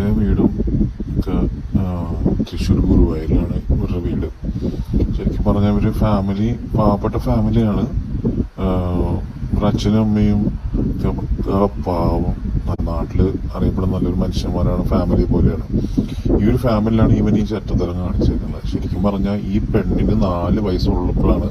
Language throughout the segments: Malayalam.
എന്റെ വീടും തൃശ്ശൂർ ഗുരുവായൂരിലാണ് ഇവരുടെ വീട്. ശരിക്കും പറഞ്ഞാൽ ഒരു ഫാമിലി പാവപ്പെട്ട ഫാമിലിയാണ് ഇവരുടെ അച്ഛനും അമ്മയും പാവം. നാട്ടിൽ അറിയപ്പെടുന്ന നല്ലൊരു മനുഷ്യന്മാരാണ് ഫാമിലി പോലെയാണ്. ഈ ഒരു ഫാമിലിയിലാണ് ഇവൻ ഈ ചെറ്റത്തരം കാണിച്ചിരിക്കുന്നത് ശരിക്കും പറഞ്ഞാൽ ഈ പെണ്ണിന് നാല് വയസ്സുള്ളപ്പോഴാണ്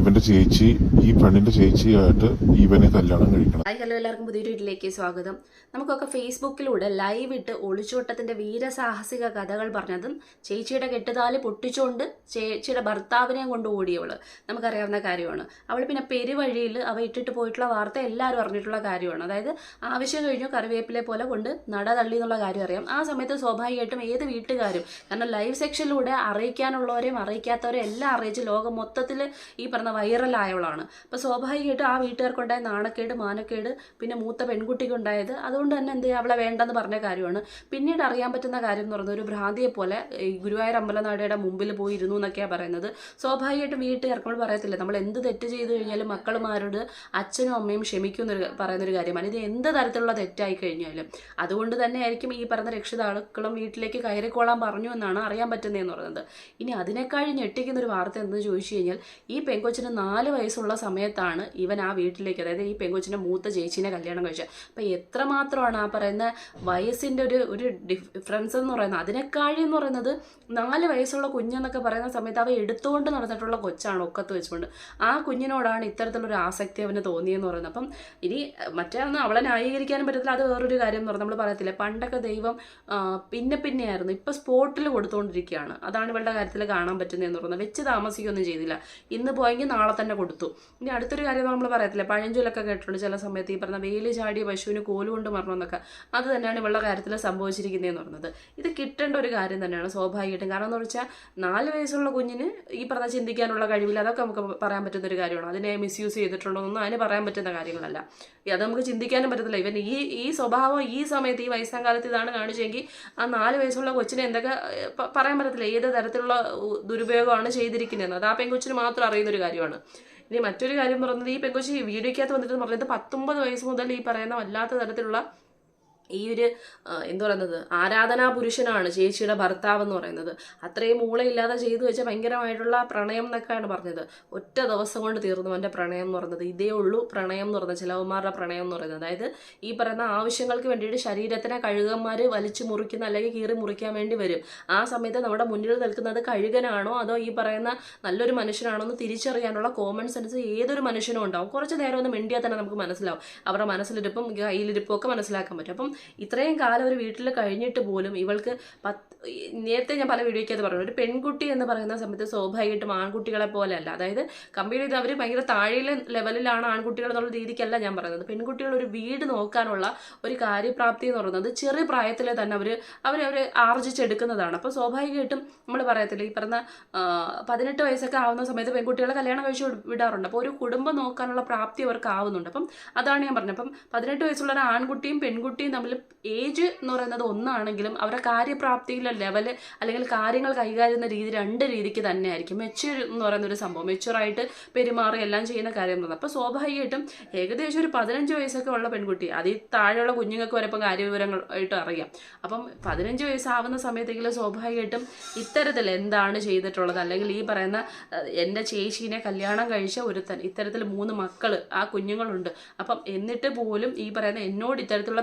ഇവന്റെ ചേച്ചി ഈ പെണ്ണിന്റെ ചേച്ചിയായിട്ട് ഇവനെ കല്യാണം കഴിക്കണം ഹലോ എല്ലാവർക്കും പുതിയൊരു വീട്ടിലേക്ക് സ്വാഗതം. നമുക്കൊക്കെ ഫേസ്ബുക്കിലൂടെ ലൈവ് ഇട്ട് ഒളിച്ചോട്ടത്തിന്റെ വീരസാഹസിക കഥകൾ പറഞ്ഞതും ചേച്ചിയുടെ കെട്ടുതാൽ പൊട്ടിച്ചുകൊണ്ട് ചേച്ചിയുടെ ഭർത്താവിനെയും കൊണ്ട് ഓടിയവൾ. നമുക്കറിയാവുന്ന കാര്യമാണ്. അവൾ പിന്നെ പെരുവഴിയിൽ അവ ഇട്ടിട്ട് പോയിട്ടുള്ള വാർത്ത എല്ലാവരും അറിഞ്ഞിട്ടുള്ള കാര്യമാണ്. അതായത് ആവശ്യം കഴിഞ്ഞു കറിവേപ്പിലെ പോലെ കൊണ്ട് നട തള്ളി എന്നുള്ള കാര്യം അറിയാം. ആ സമയത്ത് സ്വാഭാവികമായിട്ടും ഏത് വീട്ടുകാരും കാരണം ലൈവ് സെക്ഷനിലൂടെ അറിയിക്കാനുള്ളവരെയും അറിയിക്കാത്തവരെയും എല്ലാം അറിയിച്ച് ലോകം മൊത്തത്തിൽ ഈ പറഞ്ഞ വൈറലായവളാണ്. അപ്പോൾ സ്വാഭാവികമായിട്ടും ആ വീട്ടുകാർക്കുണ്ടായ നാണക്കേട് മാനക്കേട് പിന്നെ മൂത്ത പെൺകുട്ടിക്കുണ്ടായത് അതുകൊണ്ട് തന്നെ എന്ത് ചെയ്യുക അവളെ വേണ്ടെന്ന് പറഞ്ഞ കാര്യമാണ്. പിന്നീട് അറിയാൻ പറ്റുന്ന കാര്യം എന്ന് പറയുന്നത് ഒരു ഭ്രാന്തിയെ പോലെ ഈ ഗുരുവായൂർ അമ്പലനാടയുടെ മുമ്പിൽ പോയി ഇരുന്നു എന്നൊക്കെയാണ് പറയുന്നത്. സ്വാഭാവികമായിട്ടും വീട്ടുകാർക്ക് നമ്മൾ പറയത്തില്ല നമ്മൾ എന്ത് തെറ്റ് ചെയ്തു കഴിഞ്ഞാലും മക്കളുമാരോട് അച്ഛനും അമ്മയും ക്ഷമിക്കുന്നൊരു പറയുന്നൊരു കാര്യമാണ് ഇത് എന്ത് തരത്തിലുള്ള തെറ്റായി കഴിഞ്ഞാലും അതുകൊണ്ട് തന്നെ ആയിരിക്കും ഈ പറഞ്ഞ രക്ഷിതാക്കളും വീട്ടിലേക്ക് കയറിക്കോളാൻ പറഞ്ഞു എന്നാണ് അറിയാൻ പറ്റുന്നതെന്ന് പറയുന്നത്. ഇനി അതിനേക്കാൾ ഞെട്ടിക്കുന്ന ഒരു വാർത്ത എന്ന് ചോദിച്ചു കഴിഞ്ഞാൽ ഈ പെങ്കൊച്ചിന് നാല് വയസ്സുള്ള സമയത്താണ് ഇവൻ ആ വീട്ടിലേക്ക് അതായത് ഈ പെങ്കൊച്ചിന്റെ മൂത്ത ചേച്ചീനെ കല്യാണം കഴിച്ചത്. അപ്പം എത്രമാത്രമാണ് ആ പറയുന്ന വയസ്സിന്റെ ഒരു ഒരു ഡിഫറൻസ് എന്ന് പറയുന്നത്? അതിനേക്കാളും എന്ന് പറയുന്നത് നാല് വയസ്സുള്ള കുഞ്ഞെന്നൊക്കെ പറയുന്ന സമയത്ത് അവ എടുത്തുകൊണ്ട് നടന്നിട്ടുള്ള കൊച്ചാണ് ഒക്കത്ത് വെച്ചുകൊണ്ട്. ആ കുഞ്ഞിനോടാണ് ഇത്തരത്തിലൊരു ആസക്തി അവന് തോന്നിയെന്ന് പറയുന്നത്. അപ്പം ഇനി മറ്റേ അവളെ ന്യായീകരിക്കാനും പറ്റത്തില്ല. അത് വേറൊരു കാര്യം എന്ന് പറഞ്ഞാൽ നമ്മൾ പറയത്തില്ല പണ്ടൊക്കെ ദൈവം പിന്നെ പിന്നെയായിരുന്നു. ഇപ്പം സ്പോട്ടിൽ കൊടുത്തുകൊണ്ടിരിക്കുകയാണ് അതാണ് ഇവളുടെ കാര്യത്തിൽ കാണാൻ പറ്റുന്നതെന്ന് പറഞ്ഞാൽ വെച്ച് താമസിക്കുകയൊന്നും ചെയ്തില്ല. ഇന്ന് പോയെങ്കിൽ നാളെ തന്നെ കൊടുത്തു. ഇനി അടുത്തൊരു കാര്യം നമ്മൾ പറയത്തില്ല പഴഞ്ചൊല്ലൊക്കെ കേട്ടിട്ടുണ്ട് ചില സമയത്ത് ഈ പറഞ്ഞ വെയിൽ ചാടിയ പശുവിന് കോൽ കൊണ്ട് മരണമെന്നൊക്കെ അത് തന്നെയാണ് ഇവളുടെ കാര്യത്തിൽ സംഭവിച്ചിരിക്കുന്നതെന്ന് പറഞ്ഞത്. ഇത് കിട്ടേണ്ട ഒരു കാര്യം തന്നെയാണ് സ്വാഭാവികമായിട്ടും. കാരണം എന്ന് വെച്ചാൽ നാല് വയസ്സുള്ള കുഞ്ഞിന് ഈ പറഞ്ഞ ചിന്തിക്കാനുള്ള കഴിവില്ല. അതൊക്കെ നമുക്ക് പറയാൻ പറ്റുന്ന ഒരു കാര്യമാണ്. അതിനെ മിസ്യൂസ് ചെയ്തിട്ടുണ്ടോ എന്നൊന്നും അതിന് പറയാൻ പറ്റുന്ന കാര്യങ്ങളല്ല. അത് നമുക്ക് ചിന്തിക്കാനും പറ്റത്തില്ല. ഇവൻ ഈ ഈ സ്വഭാവം ഈ സമയത്ത് ഈ വയസ്സാം കാലത്ത് ഇതാണ് കാണിച്ചെങ്കിൽ ആ നാല് വയസ്സുള്ള കൊച്ചിനെ എന്തൊക്കെ പറയാൻ പറ്റത്തില്ല. ഏത് തരത്തിലുള്ള ദുരുപയോഗമാണ് ചെയ്തിരിക്കുന്നതെന്ന്. അത് ആ പെൺകൊച്ചിന് മാത്രം അറിയുന്ന ഒരു കാര്യമാണ്. ഇനി മറ്റൊരു കാര്യം പറഞ്ഞത് ഈ പെൺകൊച്ചി വീഡിയോയ്ക്കകത്ത് വന്നിട്ട് പറഞ്ഞത് പത്തൊമ്പത് വയസ്സ് മുതൽ ഈ പറയുന്ന വല്ലാത്ത തരത്തിലുള്ള ഈ ഒരു എന്തു പറയുന്നത് ആരാധനാ പുരുഷനാണ് ചേച്ചിയുടെ ഭർത്താവ് എന്ന് പറയുന്നത്. അത്രയും മൂളയില്ലാതെ ചെയ്തു വെച്ച ഭയങ്കരമായിട്ടുള്ള പ്രണയം എന്നൊക്കെയാണ് പറഞ്ഞത്. ഒറ്റ ദിവസം കൊണ്ട് തീർന്നു അവന്റെ പ്രണയം എന്ന് പറയുന്നത്. ഇതേ ഉള്ളൂ പ്രണയം എന്ന് പറയുന്നത് ചിലവന്മാരുടെ പ്രണയം എന്ന് പറയുന്നത്. അതായത് ഈ പറയുന്ന ആവശ്യങ്ങൾക്ക് വേണ്ടിയിട്ട് ശരീരത്തിനെ കഴുകന്മാർ വലിച്ചു മുറിക്കുന്ന അല്ലെങ്കിൽ കീറി മുറിക്കാൻ വേണ്ടി വരും. ആ സമയത്ത് നമ്മുടെ മുന്നിൽ നിൽക്കുന്നത് കഴുകനാണോ അതോ ഈ പറയുന്ന നല്ലൊരു മനുഷ്യനാണോ എന്ന് തിരിച്ചറിയാനുള്ള കോമൺ സെൻസ് ഏതൊരു മനുഷ്യനും ഉണ്ടാവും. കുറച്ച് നേരം ഒന്ന് മിണ്ടിയാൽ തന്നെ നമുക്ക് മനസ്സിലാവും. അവരുടെ മനസ്സിലിരിപ്പും കയ്യിലിരിപ്പും ഒക്കെ മനസ്സിലാക്കാൻ പറ്റും. അപ്പം ഇത്രയും കാലം ഒരു വീട്ടിൽ കഴിഞ്ഞിട്ട് പോലും ഇവൾക്ക് പത്ത് നേരത്തെ ഞാൻ പല വീഡിയോയ്ക്കത് പറഞ്ഞു. ഒരു പെൺകുട്ടി എന്ന് പറയുന്ന സമയത്ത് സ്വാഭാവികമായിട്ടും ആൺകുട്ടികളെ പോലെയല്ല അതായത് കമ്പയർ ചെയ്ത് അവർ ഭയങ്കര താഴെ ലെവലിലാണ് ആൺകുട്ടികൾ എന്നുള്ള രീതിക്കല്ല ഞാൻ പറയുന്നത്. പെൺകുട്ടികൾ ഒരു വീട് നോക്കാനുള്ള ഒരു കാര്യപ്രാപ്തി എന്ന് പറയുന്നത് ചെറിയ പ്രായത്തിലെ തന്നെ അവർ അവർ ആർജിച്ചെടുക്കുന്നതാണ്. അപ്പോൾ സ്വാഭാവികമായിട്ടും നമ്മൾ പറയത്തില്ല ഈ പറഞ്ഞ പതിനെട്ട് വയസ്സൊക്കെ ആവുന്ന സമയത്ത് പെൺകുട്ടികളെ കല്യാണം കഴിച്ച് വിട്- വിടാറുണ്ട്. അപ്പോൾ ഒരു കുടുംബം നോക്കാനുള്ള പ്രാപ്തി അവർക്ക് ആവുന്നുണ്ട് അപ്പം അതാണ് ഞാൻ പറഞ്ഞത്. അപ്പം പതിനെട്ട് വയസ്സുള്ള ഒരു ആൺകുട്ടിയും പെൺകുട്ടിയും തമ്മിൽ ഏജ് എന്ന് പറയുന്നത് ഒന്നാണെങ്കിലും അവരുടെ കാര്യപ്രാപ്തിയിലെ ലെവൽ അല്ലെങ്കിൽ കാര്യങ്ങൾ കൈകാര്യം ചെയ്യുന്ന രീതി രണ്ട് രീതിക്ക് തന്നെ ആയിരിക്കും മെച്യൂർ എന്ന് പറയുന്ന ഒരു സംഭവം. മെച്യൂറായിട്ട് പെരുമാറി എല്ലാം ചെയ്യുന്ന കാര്യം എന്ന് അപ്പോൾ സ്വാഭാവികമായിട്ടും ഏകദേശം ഒരു പതിനഞ്ച് വയസ്സൊക്കെ ഉള്ള പെൺകുട്ടി അതിൽ താഴെയുള്ള കുഞ്ഞുങ്ങൾക്ക് വരെ ഇപ്പം കാര്യവിവരങ്ങൾ ആയിട്ട് അറിയാം. അപ്പം പതിനഞ്ച് വയസ്സാവുന്ന സമയത്തെങ്കിലും സ്വാഭാവികമായിട്ടും ഇത്തരത്തിൽ എന്താണ് ചെയ്തിട്ടുള്ളത്? അല്ലെങ്കിൽ ഈ പറയുന്ന എന്റെ ചേച്ചീനെ കല്യാണം കഴിച്ച ഒരുത്തൻ ഇത്തരത്തിൽ മൂന്ന് മക്കൾ ആ കുഞ്ഞുങ്ങളുണ്ട്. അപ്പം എന്നിട്ട് പോലും ഈ പറയുന്ന എന്നോട് ഇത്തരത്തിലുള്ള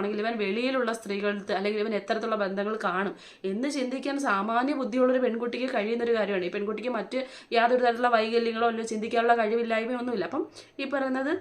പെരുമാറ്റമാണെങ്കിൽ ഇവൻ വെളിയിലുള്ള സ്ത്രീകൾക്ക് അല്ലെങ്കിൽ ഇവൻ എത്തരത്തിലുള്ള ബന്ധങ്ങൾ കാണും. എന്ന് ചിന്തിക്കാൻ സാമാന്യ ബുദ്ധിയുള്ളൊരു പെൺകുട്ടിക്ക് കഴിയുന്ന ഒരു കാര്യമാണ്. ഈ പെൺകുട്ടിക്ക് മറ്റ് യാതൊരു തരത്തിലുള്ള വൈകല്യങ്ങളോ അല്ലെങ്കിൽ ചിന്തിക്കാനുള്ള കഴിവില്ലായ്മയോ ഒന്നുമില്ല അപ്പം ഈ പറയുന്നത്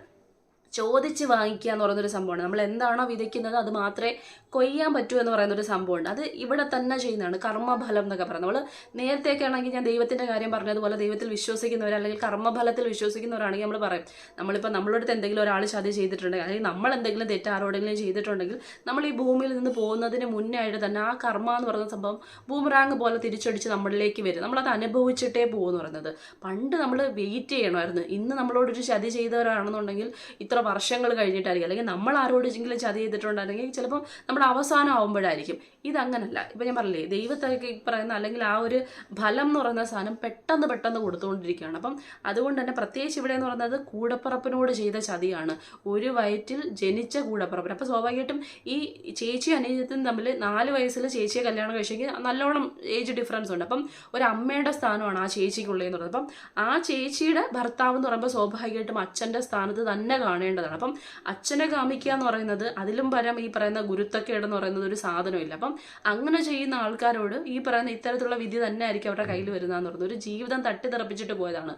ചോദിച്ച് വാങ്ങിക്കുക എന്ന് പറയുന്നൊരു സംഭവമാണ് നമ്മൾ എന്താണോ വിതയ്ക്കുന്നത് അത് മാത്രമേ കൊയ്യാൻ പറ്റൂ എന്ന് പറയുന്നൊരു സംഭവമുണ്ട്. അത് ഇവിടെ തന്നെ ചെയ്യുന്നതാണ്. കർമ്മഫലം എന്നൊക്കെ പറയുന്നത്. നമ്മൾ നേരത്തെയൊക്കെ ആണെങ്കിൽ ഞാൻ ദൈവത്തിന്റെ കാര്യം പറഞ്ഞതുപോലെ ദൈവത്തിൽ വിശ്വസിക്കുന്നവർ അല്ലെങ്കിൽ കർമ്മഫലത്തിൽ വിശ്വസിക്കുന്നവരാണെങ്കിൽ നമ്മൾ പറയും. നമ്മളിപ്പോൾ അടുത്ത് എന്തെങ്കിലും ഒരാൾ ചതി ചെയ്തിട്ടുണ്ടെങ്കിൽ അല്ലെങ്കിൽ നമ്മൾ എന്തെങ്കിലും തെറ്റ് ആരോടെങ്കിലും ചെയ്തിട്ടുണ്ടെങ്കിൽ നമ്മൾ ഈ ഭൂമിയിൽ നിന്ന് പോകുന്നതിന് മുന്നേ ആയിട്ട് തന്നെ ആ കർമ്മ എന്ന് പറയുന്ന സംഭവം ബൂമറാങ് പോലെ തിരിച്ചടിച്ച് നമ്മളിലേക്ക് വരും. നമ്മളത് അനുഭവിച്ചിട്ടേ പോകുമെന്ന് പറയുന്നത്. പണ്ട് നമ്മൾ വെയിറ്റ് ചെയ്യണമായിരുന്നു. ഇന്ന് നമ്മളോടൊരു ചതി ചെയ്തവരാണെന്നുണ്ടെങ്കിൽ ഇത്ര വർഷങ്ങൾ കഴിഞ്ഞിട്ടായിരിക്കും. അല്ലെങ്കിൽ നമ്മൾ ആരോടെങ്കിലും ചതി ചെയ്തിട്ടുണ്ടെങ്കിൽ ചിലപ്പോൾ നമ്മുടെ അവസാനം ആവുമ്പോഴായിരിക്കും. ഇതങ്ങനല്ല. ഇപ്പം ഞാൻ പറഞ്ഞില്ലേ ദൈവത്തൊക്കെ ഈ പറയുന്ന അല്ലെങ്കിൽ ആ ഒരു ഫലം എന്ന് പറയുന്ന സാധനം പെട്ടെന്ന് പെട്ടെന്ന് കൊടുത്തുകൊണ്ടിരിക്കുകയാണ്. അപ്പം അതുകൊണ്ട് തന്നെ പ്രത്യേകിച്ച് ഇവിടെ എന്ന് പറയുന്നത് കൂടപ്പറപ്പിനോട് ചെയ്ത ചതിയാണ്. ഒരു വയറ്റിൽ ജനിച്ച കൂടപ്പറപ്പിന്. അപ്പോൾ സ്വാഭാവികമായിട്ടും ഈ ചേച്ചി അനിയത്തും തമ്മിൽ നാല് വയസ്സിൽ ചേച്ചിയെ കല്യാണം കഴിച്ചെങ്കിൽ നല്ലോണം ഏജ് ഡിഫറൻസ് ഉണ്ട്. അപ്പം ഒരു അമ്മയുടെ സ്ഥാനമാണ് ആ ചേച്ചിക്കുള്ളതെന്ന് പറയുന്നത്. അപ്പം ആ ചേച്ചിയുടെ ഭർത്താവ് എന്ന് പറയുമ്പോൾ സ്വാഭാവികമായിട്ടും അച്ഛന്റെ സ്ഥാനത്ത് തന്നെ കാണേണ്ടതാണ് അപ്പം അച്ഛനെ കാമിക്കുക എന്ന് പറയുന്നത് അതിലും പരം ഈ പറയുന്ന ഗുരുത്തക്കേടെന്ന് പറയുന്നത് ഒരു സാധനമില്ല. അപ്പം അങ്ങനെ ചെയ്യുന്ന ആൾക്കാരോട് ഈ പറയുന്ന ഇത്തരത്തിലുള്ള വിധി തന്നെ ആയിരിക്കും അവരുടെ കയ്യിൽ വരുന്നതെന്ന് പറയുന്നത്. ഒരു ജീവിതം തട്ടിത്തെറപ്പിച്ചിട്ട് പോയതാണ്.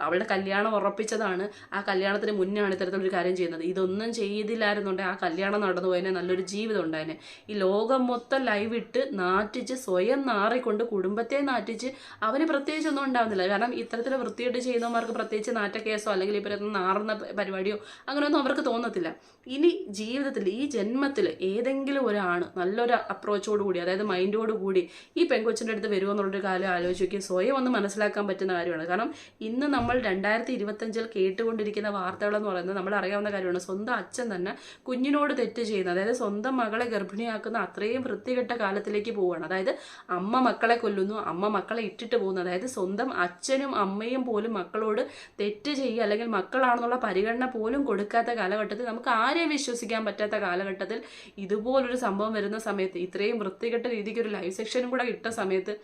അവളുടെ കല്യാണം ഉറപ്പിച്ചതാണ്. ആ കല്യാണത്തിന് മുന്നാണ് ഇത്തരത്തിലൊരു കാര്യം ചെയ്യുന്നത്. ഇതൊന്നും ചെയ്തില്ലായിരുന്നുണ്ടെങ്കിൽ ആ കല്യാണം നടന്നു പോയതിനെ നല്ലൊരു ജീവിതം ഉണ്ടായതിനെ ഈ ലോകം മൊത്തം ലൈവ് ഇട്ട് നാറ്റിച്ച് സ്വയം നാറിക്കൊണ്ട് കുടുംബത്തെ നാറ്റിച്ച് അവന് പ്രത്യേകിച്ച് ഒന്നും ഉണ്ടാവുന്നില്ല. കാരണം ഇത്തരത്തിൽ വൃത്തിയായിട്ട് ചെയ്യുന്നവന്മാർക്ക് പ്രത്യേകിച്ച് നാറ്റക്കേസോ അല്ലെങ്കിൽ ഇപ്പം നാറുന്ന പരിപാടിയോ അങ്ങനെയൊന്നും അവർക്ക് തോന്നത്തില്ല. ഇനി ജീവിതത്തിൽ ഈ ജന്മത്തിൽ ഏതെങ്കിലും ഒരാണ് നല്ലൊരു അപ്രോച്ചോട് കൂടി അതായത് മൈൻഡോട് കൂടി ഈ പെങ്കൊച്ചിന്റെ അടുത്ത് വരുമോ എന്നുള്ളൊരു കാര്യം ആലോചിക്കുകയും നോക്കി സ്വയം ഒന്ന് മനസ്സിലാക്കാൻ പറ്റുന്ന കാര്യമാണ്. കാരണം ഇന്ന് നമ്മൾ രണ്ടായിരത്തി ഇരുപത്തഞ്ചിൽ കേട്ടുകൊണ്ടിരിക്കുന്ന വാർത്തകളെന്ന് പറയുന്നത് നമ്മൾ അറിയാവുന്ന കാര്യമാണ്. സ്വന്തം അച്ഛൻ തന്നെ കുഞ്ഞിനോട് തെറ്റ് ചെയ്യുന്നത് അതായത് സ്വന്തം മകളെ ഗർഭിണിയാക്കുന്ന അത്രയും വൃത്തികെട്ട കാലത്തിലേക്ക് പോവുകയാണ്. അതായത് അമ്മ മക്കളെ കൊല്ലുന്നു അമ്മ മക്കളെ ഇട്ടിട്ട് പോകുന്നു. അതായത് സ്വന്തം അച്ഛനും അമ്മയും പോലും മക്കളോട് തെറ്റ് ചെയ്യുക അല്ലെങ്കിൽ മക്കളാണെന്നുള്ള പരിഗണന പോലും കൊടുക്കാത്ത കാലഘട്ടത്തിൽ നമുക്ക് ആരെയും വിശ്വസിക്കാൻ പറ്റാത്ത കാലഘട്ടത്തിൽ ഇതുപോലൊരു സംഭവം വരുന്ന സമയത്ത് ഇത്രയും വൃത്തികെട്ട രീതിക്ക് ഒരു ലൈവ് സെക്ഷനും കൂടെ ഇട്ട സമയത്ത്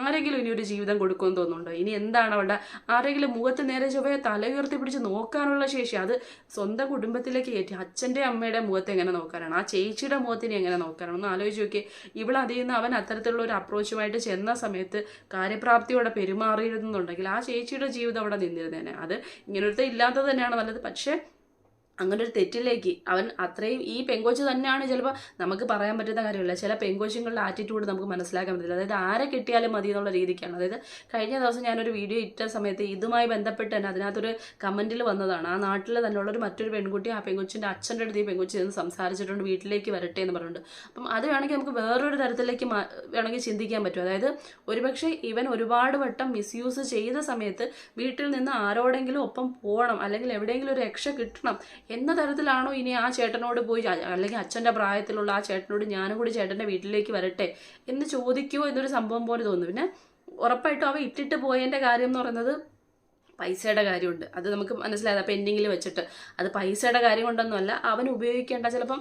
ആരെങ്കിലും ഇനി ഒരു ജീവിതം കൊടുക്കുമെന്ന് തോന്നുന്നുണ്ടോ? ഇനി എന്താണ് അവിടെ ആരെങ്കിലും മുഖത്ത് നേരെ ചൊവ്വയെ തല ഉയർത്തി പിടിച്ച് നോക്കാനുള്ള ശേഷി? അത് സ്വന്തം കുടുംബത്തിലേക്ക് കയറ്റി അച്ഛന്റെ അമ്മയുടെ മുഖത്ത് എങ്ങനെ നോക്കാനാണ്? ആ ചേച്ചിയുടെ മുഖത്തിനെ എങ്ങനെ നോക്കാനാണ്? ഒന്ന് ആലോചിച്ച് നോക്കി ഇവിടെ അതിൽ നിന്ന് അവൻ അത്തരത്തിലുള്ള ഒരു അപ്രോച്ചുമായിട്ട് ചെന്ന സമയത്ത് കാര്യപ്രാപ്തിയോടെ പെരുമാറിയിരുന്നുണ്ടെങ്കിൽ ആ ചേച്ചിയുടെ ജീവിതം അവിടെ നിന്നിരുന്നേനെ. അത് ഇങ്ങനൊരുത്തെ ഇല്ലാത്തത് തന്നെയാണ് നല്ലത്. പക്ഷേ അങ്ങനെ ഒരു തെറ്റിലേക്ക് അവൻ അത്രയും ഈ പെങ്കോച്ച് തന്നെയാണ് ചിലപ്പോൾ നമുക്ക് പറയാൻ പറ്റുന്ന കാര്യമില്ല. ചില പെങ്കോച്ചുകളുടെ ആറ്റിറ്റ്യൂഡ് നമുക്ക് മനസ്സിലാക്കാൻ പറ്റില്ല. അതായത് ആരെ കിട്ടിയാലും മതി എന്നുള്ള രീതിക്കാണ്. അതായത് കഴിഞ്ഞ ദിവസം ഞാനൊരു വീഡിയോ ഇട്ട സമയത്ത് ഇതുമായി ബന്ധപ്പെട്ട് തന്നെ അതിനകത്തൊരു കമന്റിൽ വന്നതാണ്. ആ നാട്ടിൽ തന്നെയുള്ള ഒരു മറ്റൊരു പെൺകുട്ടി ആ പെങ്കൊച്ചിന്റെ അച്ഛന്റെ അടുത്ത് ഈ പെങ്കൊച്ചി ചെന്ന് സംസാരിച്ചിട്ടുണ്ട്. വീട്ടിലേക്ക് വരട്ടെ എന്ന് പറഞ്ഞിട്ടുണ്ട്. അപ്പം അത് വേണമെങ്കിൽ നമുക്ക് വേറൊരു തരത്തിലേക്ക് വേണമെങ്കിൽ ചിന്തിക്കാൻ പറ്റും. അതായത് ഒരുപക്ഷെ ഇവൻ ഒരുപാട് വട്ടം മിസ്യൂസ് ചെയ്ത സമയത്ത് വീട്ടിൽ നിന്ന് ആരോടെങ്കിലും ഒപ്പം പോകണം. അല്ലെങ്കിൽ എവിടെയെങ്കിലും ഒരു രക്ഷ കിട്ടണം എന്ന തരത്തിലാണോ ഇനി ആ ചേട്ടനോട് പോയി അല്ലെങ്കിൽ അച്ഛന്റെ പ്രായത്തിലുള്ള ആ ചേട്ടനോട് ഞാനും കൂടി ചേട്ടന്റെ വീട്ടിലേക്ക് വരട്ടെ എന്ന് ചോദിക്കുമോ എന്നൊരു സംഭവം പോലെ തോന്നുന്നു. പിന്നെ ഉറപ്പായിട്ടും അവ ഇട്ടിട്ട് പോയതിന്റെ കാര്യം എന്ന് പറയുന്നത് പൈസയുടെ കാര്യമുണ്ട്. അത് നമുക്ക് മനസ്സിലായത് പെൻഡിങ്ങിൽ വെച്ചിട്ട്. അത് പൈസയുടെ കാര്യം കൊണ്ടൊന്നുമല്ല അവൻ ഉപയോഗിക്കേണ്ട. ചിലപ്പം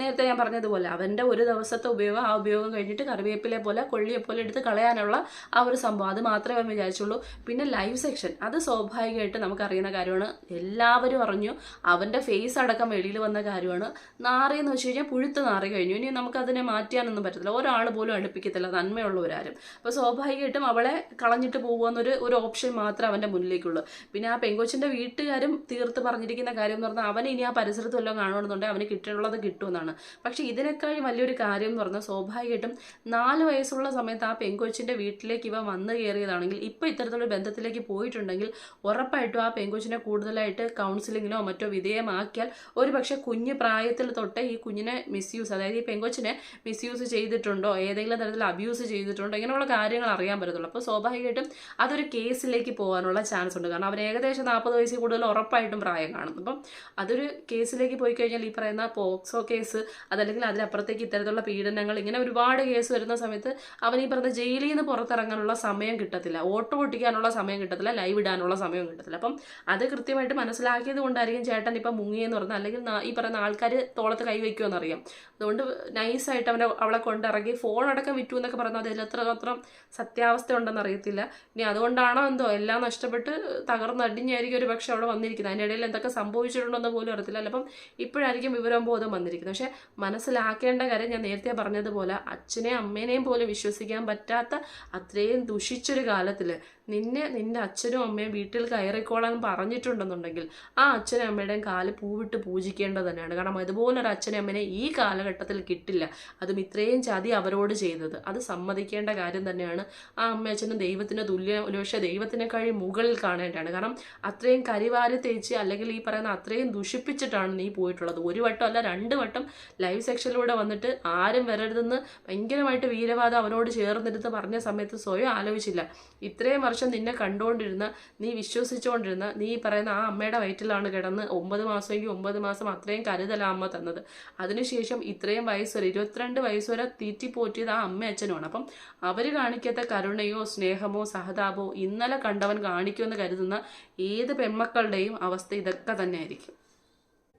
നേരത്തെ ഞാൻ പറഞ്ഞതുപോലെ അവന്റെ ഒരു ദിവസത്തെ ഉപയോഗം ആ ഉപയോഗം കഴിഞ്ഞിട്ട് കറിവേപ്പിലെ പോലെ കൊള്ളിയെ പോലെ എടുത്ത് കളയാനുള്ള ആ ഒരു സംഭവം. അത് മാത്രമേ അവൻ വിചാരിച്ചുള്ളൂ. പിന്നെ ലൈവ് സെക്ഷൻ. അത് സ്വാഭാവികമായിട്ട് നമുക്കറിയുന്ന കാര്യമാണ്. എല്ലാവരും അറിഞ്ഞു അവന്റെ ഫേസ് അടക്കം വെളിയിൽ വന്ന കാര്യമാണ്. നാറിയെന്ന് വെച്ച് കഴിഞ്ഞാൽ പുഴുത്ത് നാറി കഴിഞ്ഞു. ഇനി നമുക്കതിനെ മാറ്റാനൊന്നും പറ്റത്തില്ല. ഒരാൾ പോലും അടുപ്പിക്കത്തില്ല. നന്മയുള്ളവരാരും. അപ്പോൾ സ്വാഭാവികമായിട്ടും അവളെ കളഞ്ഞിട്ട് പോകുമെന്നൊരു ഒരു ഓപ്ഷൻ മാത്രം അവന്റെ മുന്നിലേക്കുള്ളൂ പിന്നെ ആ പെങ്കൊച്ചിന്റെ വീട്ടുകാരും തീർത്ത് പറഞ്ഞിരിക്കുന്ന കാര്യം എന്ന് പറഞ്ഞാൽ അവന് ഇനി ആ പരിസരത്ത് വല്ലതും കാണുമെന്നുണ്ടെങ്കിൽ അവന് കിട്ടാനുള്ളത് കിട്ടുമെന്നാണ്. പക്ഷേ ഇതിനേക്കാൾ വലിയൊരു കാര്യം എന്ന് പറഞ്ഞാൽ സ്വാഭാവികമായിട്ടും നാല് വയസ്സുള്ള സമയത്ത് ആ പെങ്കൊച്ചിന്റെ വീട്ടിലേക്ക് ഇവ വന്നു കയറിയതാണെങ്കിൽ ഇപ്പോൾ ഇത്തരത്തിലുള്ള ബന്ധത്തിലേക്ക് പോയിട്ടുണ്ടെങ്കിൽ ഉറപ്പായിട്ടും ആ പെങ്കൊച്ചിനെ കൂടുതലായിട്ട് കൗൺസിലിങ്ങിനോ മറ്റോ വിധേയമാക്കിയാൽ ഒരു പക്ഷേ കുഞ്ഞ് പ്രായത്തിൽ തൊട്ടേ ഈ കുഞ്ഞിനെ മിസ്യൂസ് അതായത് ഈ പെങ്കൊച്ചിനെ മിസ്യൂസ് ചെയ്തിട്ടുണ്ടോ ഏതെങ്കിലും തരത്തിൽ അബ്യൂസ് ചെയ്തിട്ടുണ്ടോ ഇങ്ങനെയുള്ള കാര്യങ്ങൾ അറിയാൻ പറ്റത്തുള്ളൂ. അപ്പോൾ സ്വാഭാവികമായിട്ടും അതൊരു കേസിലേക്ക് പോകാനുള്ള ചാൻസ് ഉണ്ട്. കാരണം അവർ ഏകദേശം നാൽപ്പത് വയസ്സിൽ കൂടുതൽ ഉറപ്പായിട്ടും പ്രായം കാണും. അപ്പം അതൊരു കേസിലേക്ക് പോയി കഴിഞ്ഞാൽ ഈ പറയുന്ന പോക്സോ കേസ് അതല്ലെങ്കിൽ അതിലപ്പുറത്തേക്ക് ഇത്തരത്തിലുള്ള പീഡനങ്ങൾ ഇങ്ങനെ ഒരുപാട് കേസ് വരുന്ന സമയത്ത് അവൻ ഈ പറഞ്ഞ ജയിലിൽ നിന്ന് പുറത്തിറങ്ങാനുള്ള സമയം കിട്ടത്തില്ല. ഓട്ടോ ഓട്ടിക്കാനുള്ള സമയം കിട്ടത്തില്ല. ലൈവ് ഇടാനുള്ള സമയം കിട്ടത്തില്ല. അപ്പം അത് കൃത്യമായിട്ട് മനസ്സിലാക്കിയത് കൊണ്ടായിരിക്കും ചേട്ടൻ ഇപ്പം മുങ്ങിയെന്ന് പറഞ്ഞാൽ അല്ലെങ്കിൽ ഈ പറയുന്ന ആൾക്കാർ തോളത്ത് കൈവയ്ക്കുമെന്ന് അറിയാം അതുകൊണ്ട് നൈസായിട്ട് അവനെ അവളെ കൊണ്ടിറങ്ങി ഫോൺ അടക്കം വിറ്റു എന്നൊക്കെ പറഞ്ഞാൽ അതിൽ എത്രമാത്രം സത്യാവസ്ഥ ഉണ്ടെന്ന് അറിയത്തില്ല. ഇനി അതുകൊണ്ടാണോ എന്തോ എല്ലാം നഷ്ടപ്പെട്ട് തകർന്നടിഞ്ഞായിരിക്കും ഒരു പക്ഷെ അവിടെ വന്നിരിക്കുന്നത്. അതിന്റെ ഇടയിൽ എന്തൊക്കെ സംഭവിച്ചിട്ടുണ്ടെന്ന് പോലും അറിയത്തില്ല. അപ്പം ഇപ്പോഴായിരിക്കും വിവരം ബോധം വന്നിരിക്കുന്നത്. പക്ഷേ മനസ്സിലാക്കേണ്ട കാര്യം ഞാൻ നേരത്തെ പറഞ്ഞതുപോലെ അച്ഛനെയും അമ്മേനെയും പോലും വിശ്വസിക്കാൻ പറ്റാത്ത അത്രയും ദുഷിച്ചൊരു കാലത്തിൽ നിന്നെ നിന്റെ അച്ഛനും അമ്മയും വീട്ടിൽ കയറിക്കോളാൻ പറഞ്ഞിട്ടുണ്ടെന്നുണ്ടെങ്കിൽ ആ അച്ഛനും അമ്മയുടെയും കാൽ പൂവിട്ട് പൂജിക്കേണ്ടത് തന്നെയാണ്. കാരണം അതുപോലൊരു അച്ഛനും അമ്മനെ ഈ കാലഘട്ടത്തിൽ കിട്ടില്ല. അതും ഇത്രയും ചതി അവരോട് ചെയ്തത്. അത് സമ്മതിക്കേണ്ട കാര്യം തന്നെയാണ്. ആ അമ്മ അമ്മയച്ഛനും ദൈവത്തിന് തുല്യ ഒരുപക്ഷെ ദൈവത്തിനേക്കാൾ മുകളിൽ കാണേണ്ടതാണ്. കാരണം അത്രയും കരിവാരി തേച്ച് അല്ലെങ്കിൽ ഈ പറയുന്ന അത്രയും ദുഷിപ്പിച്ചിട്ടാണ് നീ പോയിട്ടുള്ളത്. ഒരു വട്ടം അല്ല രണ്ട് വട്ടം ലൈവ് സെക്ഷനിലൂടെ വന്നിട്ട് ആരും വരരുതെന്ന് ഭയങ്കരമായിട്ട് വീരവാദം അവനോട് ചേർന്നിരുന്ന് പറഞ്ഞ സമയത്ത് സ്വയം ആലോചിച്ചില്ല. ഇത്രയും വർഷം നിന്നെ കണ്ടുകൊണ്ടിരുന്ന നീ വിശ്വസിച്ചുകൊണ്ടിരുന്ന നീ പറയുന്ന ആ അമ്മയുടെ വയറ്റിലാണ് കിടന്ന് ഒമ്പത് മാസമെങ്കിൽ ഒമ്പത് മാസം അത്രയും കരുതലാമ്മ തന്നത്. അതിനുശേഷം ഇത്രയും വയസ്സ് വരെ ഇരുപത്തിരണ്ട് വയസ്സ് വരെ തീറ്റിപ്പോറ്റിയത് ആ അമ്മ അച്ഛനുമാണ്. അപ്പം അവർ കാണിക്കാത്ത കരുണയോ സ്നേഹമോ സഹതാപമോ ഇന്നലെ കണ്ടവൻ കാണിക്കുമെന്ന് കരുതുന്ന ഏത് പെൺമക്കളുടെയും അവസ്ഥ ഇതൊക്കെ തന്നെ ആയിരിക്കും